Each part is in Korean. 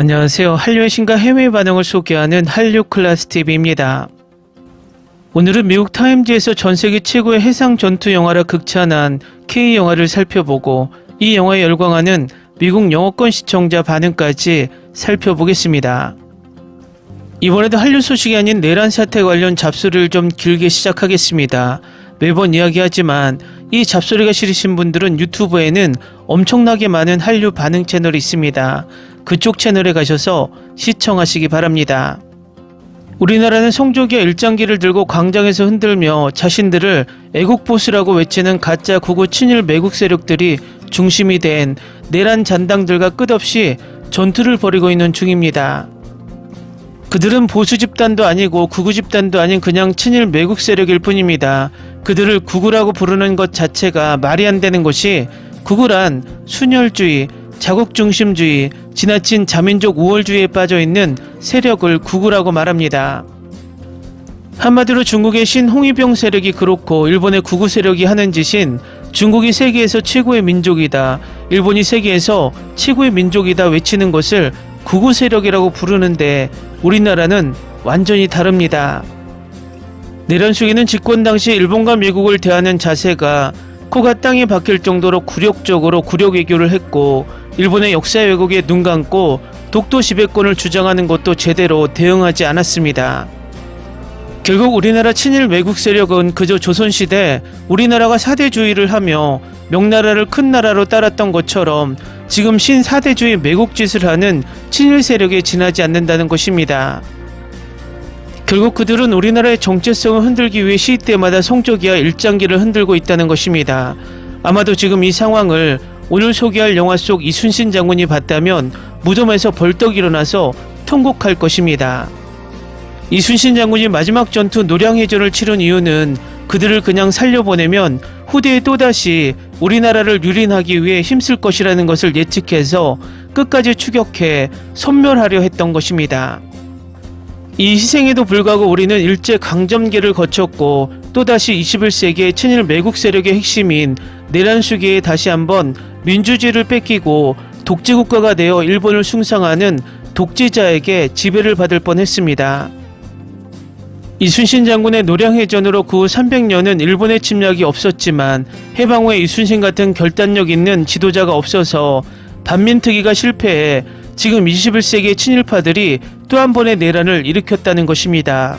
안녕하세요. 한류의 신과 해외 반응을 소개하는 한류 클래스 TV입니다. 오늘은 미국 타임즈에서 전 세계 최고의 해상 전투 영화라 극찬한 K 영화를 살펴보고 이 영화에 열광하는 미국 영어권 시청자 반응까지 살펴보겠습니다. 이번에도 한류 소식이 아닌 내란 사태 관련 잡소리를 좀 길게 시작하겠습니다. 매번 이야기하지만 이 잡소리가 싫으신 분들은 유튜브에는 엄청나게 많은 한류 반응 채널이 있습니다. 그쪽 채널에 가셔서 시청하시기 바랍니다. 우리나라는 송조기와 일장기를 들고 광장에서 흔들며 자신들을 애국 보수라고 외치는 가짜 구구 친일 매국 세력들이 중심이 된 내란 잔당들과 끝없이 전투를 벌이고 있는 중입니다. 그들은 보수 집단도 아니고 구구 집단도 아닌 그냥 친일 매국 세력일 뿐입니다. 그들을 구구라고 부르는 것 자체가 말이 안 되는 것이 구구란 순혈주의, 자국 중심주의, 지나친 자민족 우월주의에 빠져 있는 세력을 구구라고 말합니다. 한마디로 중국의 신홍위병 세력이 그렇고 일본의 구구 세력이 하는 짓인 중국이 세계에서 최고의 민족이다, 일본이 세계에서 최고의 민족이다 외치는 것을 구구 세력이라고 부르는데 우리나라는 완전히 다릅니다. 내란수기는 집권 당시 일본과 미국을 대하는 자세가 코가 땅에 박힐 정도로 굴욕적으로 굴욕 외교를 했고 일본의 역사 왜곡에 눈 감고 독도 지배권을 주장하는 것도 제대로 대응하지 않았습니다. 결국 우리나라 친일 외국 세력은 그저 조선시대 우리나라가 사대주의를 하며 명나라를 큰 나라로 따랐던 것처럼 지금 신사대주의 매국짓을 하는 친일 세력에 지나지 않는다는 것입니다. 결국 그들은 우리나라의 정체성을 흔들기 위해 시위 때마다 송조기와 일장기를 흔들고 있다는 것입니다. 아마도 지금 이 상황을 오늘 소개할 영화 속 이순신 장군이 봤다면 무덤에서 벌떡 일어나서 통곡할 것입니다. 이순신 장군이 마지막 전투 노량해전을 치른 이유는 그들을 그냥 살려보내면 후대에 또다시 우리나라를 유린하기 위해 힘쓸 것이라는 것을 예측해서 끝까지 추격해 섬멸하려 했던 것입니다. 이 희생에도 불구하고 우리는 일제 강점기를 거쳤고 또다시 21세기의 친일 매국 세력의 핵심인 내란 시기에 다시 한번 민주주의를 뺏기고 독재국가가 되어 일본을 숭상하는 독재자에게 지배를 받을 뻔했습니다. 이순신 장군의 노량해전으로 그 후 300년은 일본의 침략이 없었지만 해방 후에 이순신 같은 결단력 있는 지도자가 없어서 반민특위가 실패해 지금 21세기의 친일파들이 또 한 번의 내란을 일으켰다는 것입니다.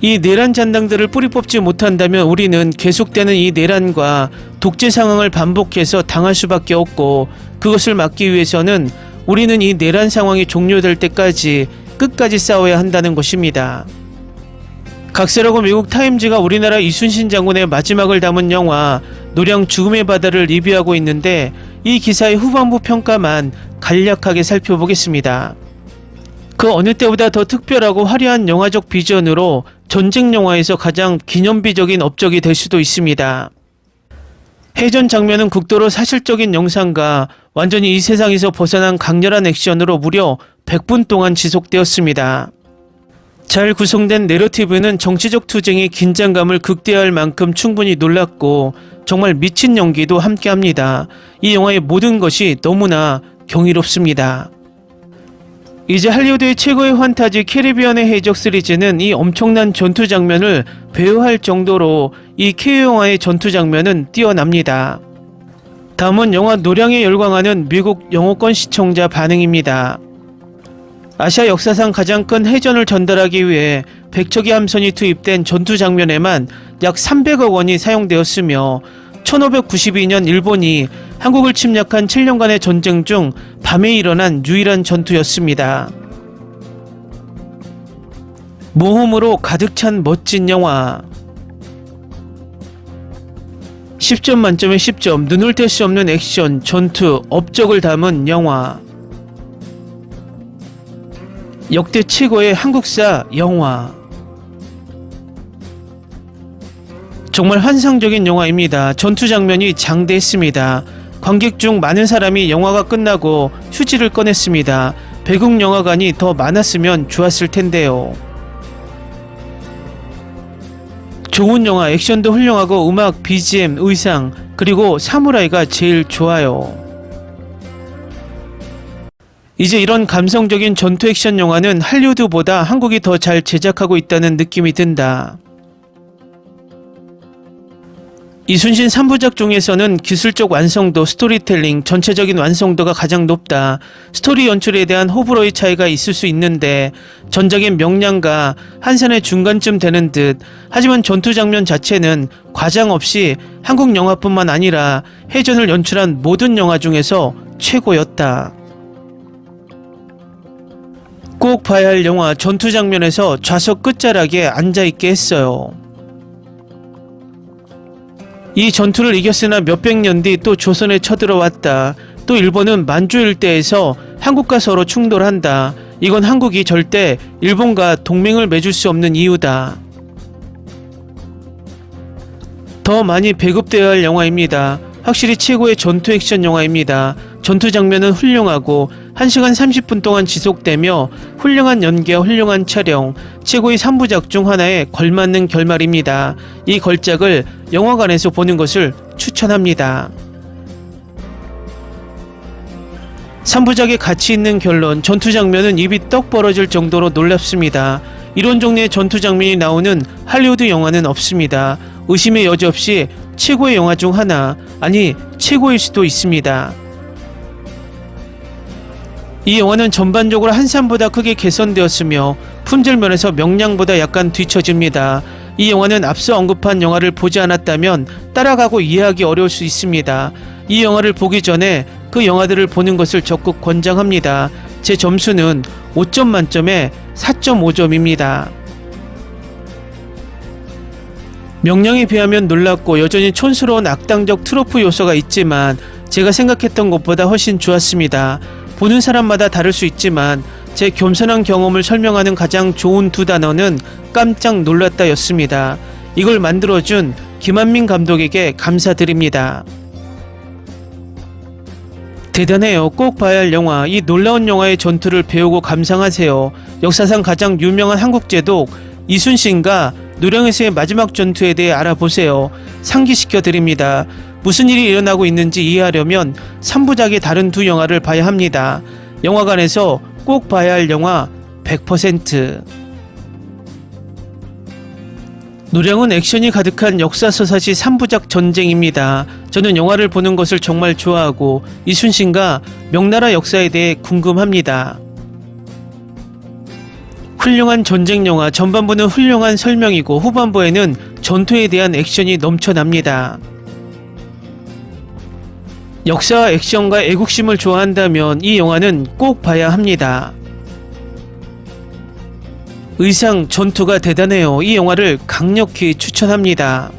이 내란 잔당들을 뿌리 뽑지 못한다면 우리는 계속되는 이 내란과 독재 상황을 반복해서 당할 수밖에 없고 그것을 막기 위해서는 우리는 이 내란 상황이 종료될 때까지 끝까지 싸워야 한다는 것입니다. 각세라고 미국 타임즈가 우리나라 이순신 장군의 마지막을 담은 영화 노량 죽음의 바다를 리뷰하고 있는데 이 기사의 후반부 평가만 간략하게 살펴보겠습니다. 그 어느 때보다 더 특별하고 화려한 영화적 비전으로 전쟁 영화에서 가장 기념비적인 업적이 될 수도 있습니다. 해전 장면은 극도로 사실적인 영상과 완전히 이 세상에서 벗어난 강렬한 액션으로 무려 100분 동안 지속되었습니다. 잘 구성된 내러티브는 정치적 투쟁의 긴장감을 극대화할 만큼 충분히 놀랐고 정말 미친 연기도 함께합니다. 이 영화의 모든 것이 너무나 경이롭습니다. 이제 할리우드의 최고의 환타지 캐리비안의 해적 시리즈는 이 엄청난 전투 장면을 배우할 정도로 이 K 영화의 전투 장면은 뛰어납니다. 다음은 영화 노량에 열광하는 미국 영어권 시청자 반응입니다. 아시아 역사상 가장 큰 해전을 전달하기 위해 백척의 함선이 투입된 전투 장면에만 약 300억 원이 사용되었으며 1592년 일본이 한국을 침략한 7년간의 전쟁 중 밤에 일어난 유일한 전투였습니다. 모험으로 가득 찬 멋진 영화 10점 만점에 10점 눈을 뗄 수 없는 액션, 전투, 업적을 담은 영화 역대 최고의 한국사 영화. 정말 환상적인 영화입니다. 전투 장면이 장대했습니다. 관객 중 많은 사람이 영화가 끝나고 휴지를 꺼냈습니다. 배국 영화관이 더 많았으면 좋았을 텐데요. 좋은 영화, 액션도 훌륭하고 음악, BGM, 의상, 그리고 사무라이가 제일 좋아요. 이제 이런 감성적인 전투 액션 영화는 할리우드보다 한국이 더 잘 제작하고 있다는 느낌이 든다. 이순신 3부작 중에서는 기술적 완성도, 스토리텔링, 전체적인 완성도가 가장 높다. 스토리 연출에 대한 호불호의 차이가 있을 수 있는데 전작의 명량과 한산의 중간쯤 되는 듯 하지만 전투 장면 자체는 과장 없이 한국 영화뿐만 아니라 해전을 연출한 모든 영화 중에서 최고였다. 꼭 봐야 할 영화 전투 장면에서 좌석 끝자락에 앉아있게 했어요. 이 전투를 이겼으나 몇백 년 뒤 또 조선에 쳐들어왔다. 또 일본은 만주 일대에서 한국과 서로 충돌한다. 이건 한국이 절대 일본과 동맹을 맺을 수 없는 이유다. 더 많이 배급되어야 할 영화입니다. 확실히 최고의 전투 액션 영화입니다. 전투 장면은 훌륭하고 1시간 30분 동안 지속되며 훌륭한 연기와 훌륭한 촬영, 최고의 3부작 중 하나에 걸맞는 결말입니다. 이 걸작을 영화관에서 보는 것을 추천합니다. 3부작의 가치 있는 결론, 전투 장면은 입이 떡 벌어질 정도로 놀랍습니다. 이런 종류의 전투 장면이 나오는 할리우드 영화는 없습니다. 의심의 여지 없이 최고의 영화 중 하나, 아니 최고일 수도 있습니다. 이 영화는 전반적으로 한산보다 크게 개선되었으며 품질 면에서 명량보다 약간 뒤처집니다. 이 영화는 앞서 언급한 영화를 보지 않았다면 따라가고 이해하기 어려울 수 있습니다. 이 영화를 보기 전에 그 영화들을 보는 것을 적극 권장합니다. 제 점수는 5점 만점에 4.5점입니다. 명량에 비하면 놀랍고 여전히 촌스러운 악당적 트로프 요소가 있지만 제가 생각했던 것보다 훨씬 좋았습니다. 보는 사람마다 다를 수 있지만 제 겸손한 경험을 설명하는 가장 좋은 두 단어는 깜짝 놀랐다 였습니다. 이걸 만들어준 김한민 감독에게 감사드립니다. 대단해요. 꼭 봐야 할 영화. 이 놀라운 영화의 전투를 배우고 감상하세요. 역사상 가장 유명한 한국 제독 이순신과 노량에서의 마지막 전투에 대해 알아보세요. 상기시켜 드립니다. 무슨 일이 일어나고 있는지 이해하려면 3부작의 다른 두 영화를 봐야 합니다. 영화관에서 꼭 봐야 할 영화 100%. 노량은 액션이 가득한 역사서사시 3부작 전쟁입니다. 저는 영화를 보는 것을 정말 좋아하고 이순신과 명나라 역사에 대해 궁금합니다. 훌륭한 전쟁 영화 전반부는 훌륭한 설명이고 후반부에는 전투에 대한 액션이 넘쳐납니다. 역사와 액션과 애국심을 좋아한다면 이 영화는 꼭 봐야 합니다. 의상, 전투가 대단해요. 이 영화를 강력히 추천합니다.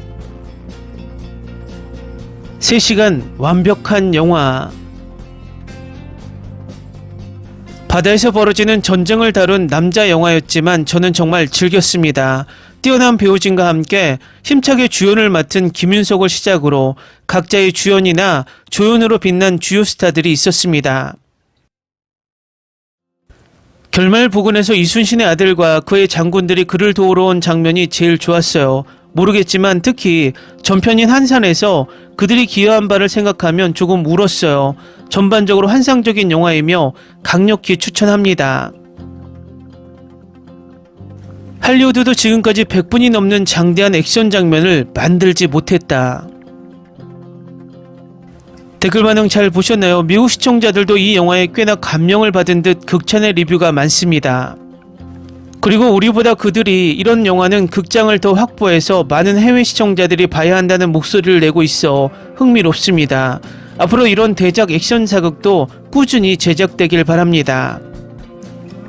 3시간 완벽한 영화. 바다에서 벌어지는 전쟁을 다룬 남자 영화였지만 저는 정말 즐겼습니다. 뛰어난 배우진과 함께 힘차게 주연을 맡은 김윤석을 시작으로 각자의 주연이나 조연으로 빛난 주요 스타들이 있었습니다. 결말 부근에서 이순신의 아들과 그의 장군들이 그를 도우러 온 장면이 제일 좋았어요. 모르겠지만 특히 전편인 한산에서 그들이 기여한 바를 생각하면 조금 울었어요. 전반적으로 환상적인 영화이며 강력히 추천합니다. 할리우드도 지금까지 100분이 넘는 장대한 액션 장면을 만들지 못했다. 댓글 반응 잘 보셨나요? 미국 시청자들도 이 영화에 꽤나 감명을 받은 듯 극찬의 리뷰가 많습니다. 그리고 우리보다 그들이 이런 영화는 극장을 더 확보해서 많은 해외 시청자들이 봐야 한다는 목소리를 내고 있어 흥미롭습니다. 앞으로 이런 대작 액션 사극도 꾸준히 제작되길 바랍니다.